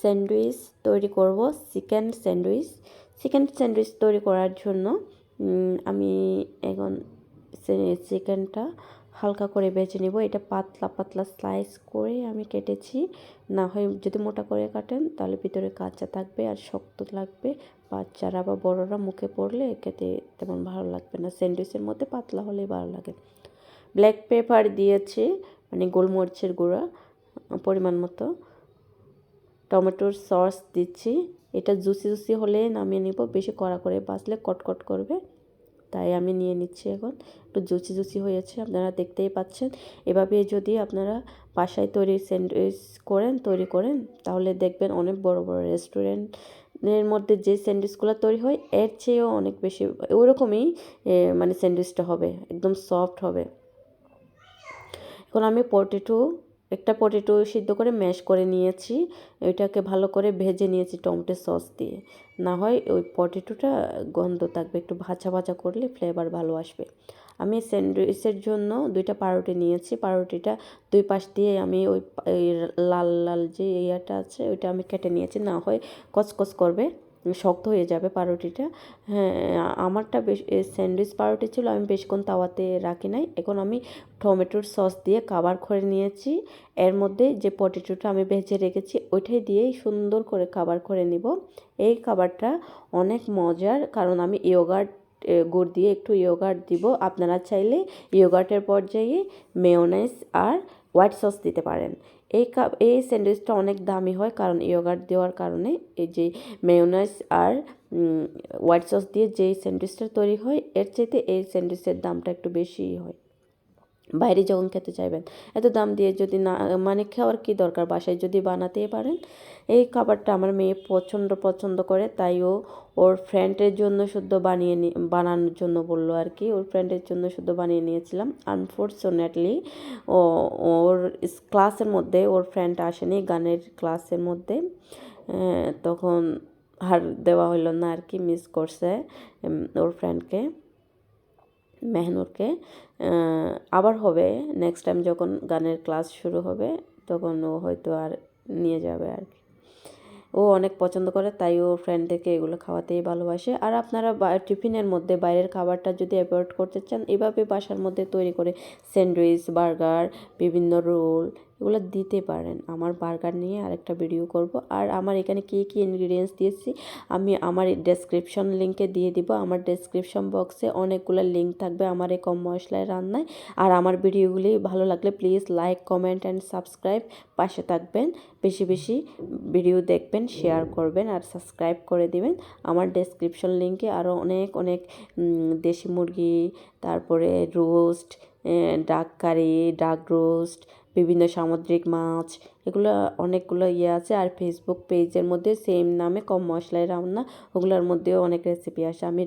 Sandwich তৈরি করব, chicken sandwich. Chicken sandwich তৈরি করার জন্য আমি এখন চিকেনটা হালকা করে বেছে নেব। এটা পাতলা পাতলা স্লাইস করে আমি কেটেছি। না হয় যদি মোটা করে কাটেন, তাহলে ভিতরে কাঁচা থাকবে আর শক্ত লাগবে। বাচ্চারা বা বড়রা মুখে পড়লে খেতে তেমন ভালো লাগবে না। স্যান্ডউইচের মধ্যে পাতলা হলেই ভালো লাগে। ব্ল্যাক পেপার দিয়েছি মানে গোলমরিচের গুঁড়া, পরিমাণ মতো। টমেটোর সস দিচ্ছি। এটা জুসি জুসি হলে নামিয়ে নিব, বেশি কড়া করে বাছলে কটকট করবে। তাই আমি নিয়ে নিচ্ছি এখন। একটু জুসি জুসি হয়েছে, আপনারা দেখতেই পাচ্ছেন। এভাবে যদি আপনারা বাসায় তৈরি স্যান্ডউইচ করেন, তৈরি করেন, তাহলে দেখবেন অনেক বড় বড় রেস্টুরেন্টের মধ্যে যে স্যান্ডউইচগুলো তৈরি হয়, এর চেয়েও অনেক বেশি, ওরকমই মানে স্যান্ডউইচটা হবে, একদম সফট হবে। এখন আমি পটেটো একটা পটেটো সিদ্ধ করে ম্যাশ করে নিয়েছি। ওইটাকে ভালো করে ভেজে নিয়েছি টমেটো সস দিয়ে। না হয় ওই পটেটোটা গন্ধ থাকবে, একটু ভাজা ভাজা করলে ফ্লেভার ভালো আসবে। আমি স্যান্ডউইচের জন্য দুইটা পাউরুটি নিয়েছি। পাউরুটিটা দুই পাশ দিয়ে আমি ওই লাল লাল যে ইয়াটা আছে, ওইটা আমি কেটে নিয়েছি। না হয় কচকচ করবে। শক্ত হয়ে যাবে পাউরুটিটা। হ্যাঁ আমারটা বেশ স্যান্ডউইচ পাউরুটি ছিল, আমি বেশিক্ষণ তাওয়াতে রাখি নাই। এখন আমি টমেটোর সস দিয়ে কাবার করে নিয়েছি। এর মধ্যে যে পটেটোটা আমি ভেজে রেখেছি, ওইটাই দিয়েই সুন্দর করে কাবার করে নিব। এই খাবারটা অনেক মজার, কারণ আমি ইয়োগার্ট গুড় দিয়ে একটু ইয়োগার্ট দিব। আপনারা চাইলে ইয়োগার্টের পর্যায়ে মেয়োনাইজ আর হোয়াইট সস দিতে পারেন। এই কাপ, এই স্যান্ডউইচটা অনেক দামি হয় কারণ ইয়োগার্ট দেওয়ার কারণে। এই যে মেয়োনাইজ আর হোয়াইট সস দিয়ে যেই স্যান্ডউইচটা তৈরি হয়, এর চাইতে এই স্যান্ডউইচের দামটা একটু বেশিই হয়। বাইরে যখন খেতে চাইবেন, এত দাম দিয়ে যদি না মানে খাওয়ার কী দরকার বাসায় যদি বানাতেই পারেন? এই খাবারটা আমার মেয়ে পছন্দ পছন্দ করে, তাই ও, ওর ফ্রেন্ডের জন্য শুদ্ধ বানিয়ে বানানোর জন্য বলল আর কি। ওর ফ্রেন্ডের জন্য শুদ্ধ বানিয়ে নিয়েছিলাম। আনফর্চুনেটলি ও, ওর ক্লাসের মধ্যে ওর ফ্রেন্ড আসেনি, গানের ক্লাসের মধ্যে। তখন আর দেওয়া হলো না আর কি মিস করছে ওর ফ্রেন্ডকে মেহনুরকে। আবার হবে নেক্সট টাইম যখন গানের ক্লাস শুরু হবে, তখন ও হয়তো আর নিয়ে যাবে আর কি। ও অনেক পছন্দ করে, তাই ও ফ্রেন্ডদেরকে এগুলো খাওয়াতেই ভালোবাসে। আর আপনারা টিফিনের মধ্যে বাইরের খাবারটা যদি অ্যাভয়েড করতে চান, এভাবে বাসার মধ্যে তৈরি করে স্যান্ডউইচ বার্গার বিভিন্ন রোল এগুলো দিতে পারেন। আমার বার্গার নিয়ে আরেকটা ভিডিও করব। আর আমার এখানে কী কী ইনগ্রিডিয়েন্টস দিয়েছি, আমি আমার ডেসক্রিপশন লিঙ্কে দিয়ে দিব। আমার ডেসক্রিপশন বক্সে অনেকগুলো লিঙ্ক থাকবে আমার এই কম মশলায় রান্নায়। আর আমার ভিডিওগুলি ভালো লাগলে please like comment and subscribe পাশে থাকবেন। বেশি বেশি ভিডিও দেখবেন শেয়ার করবেন আর সাবস্ক্রাইব করে দিবেন। আমার ডেসক্রিপশন লিঙ্কে আরও অনেক অনেক দেশি মুরগি, তারপরে রোস্ট ডাক কারি, ডাক রোস্ট বিভিন্ন সামুদ্রিক মাছ, এগুলো অনেকগুলো ইয়ে আছে। আর ফেসবুক পেজের মধ্যে সেম নামে কম মশলায় রান্না, ওগুলোর মধ্যেও অনেক রেসিপি আসে। আমি